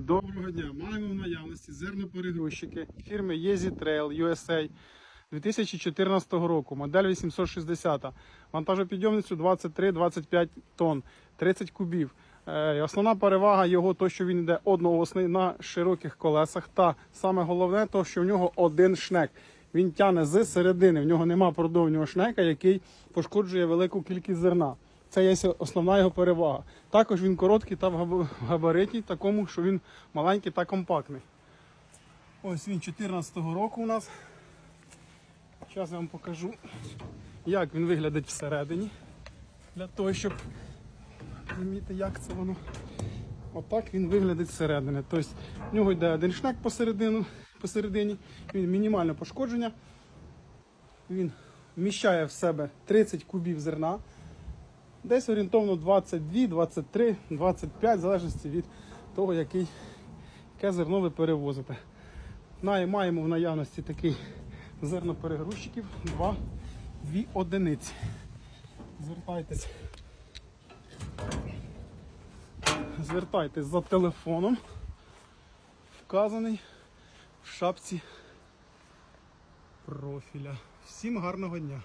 Доброго дня! Маємо в наявності зерноперегрузчики фірми Yeezy Trail USA 2014 року, модель 860. Вантажопідйомністю 23-25 тонн, 30 кубів. Е, Основна перевага його то, що він йде одноосний на широких колесах. Та саме головне, то, що в нього один шнек. Він тягне з середини. В нього нема продовжнього шнека, який пошкоджує велику кількість зерна. Це є основна його перевага. Також він короткий та в габ- габариті, такому, що він маленький та компактний. Ось він 2014 року у нас. Зараз я вам покажу, як він виглядить всередині. Для того, щоб розуміти, як це воно. Отак він виглядить зсередини. Тобто в нього йде один шнек посередину, посередині, він мінімальне пошкодження. Він вміщає в себе 30 кубів зерна. Десь орієнтовно 22, 23, 25, в залежності від того, який, яке зерно ви перевозите. Маємо в наявності такий зерноперегрузчиків, два, дві одиниці. Звертайтесь. Звертайтесь за телефоном, вказаний в шапці профіля. Всім гарного дня!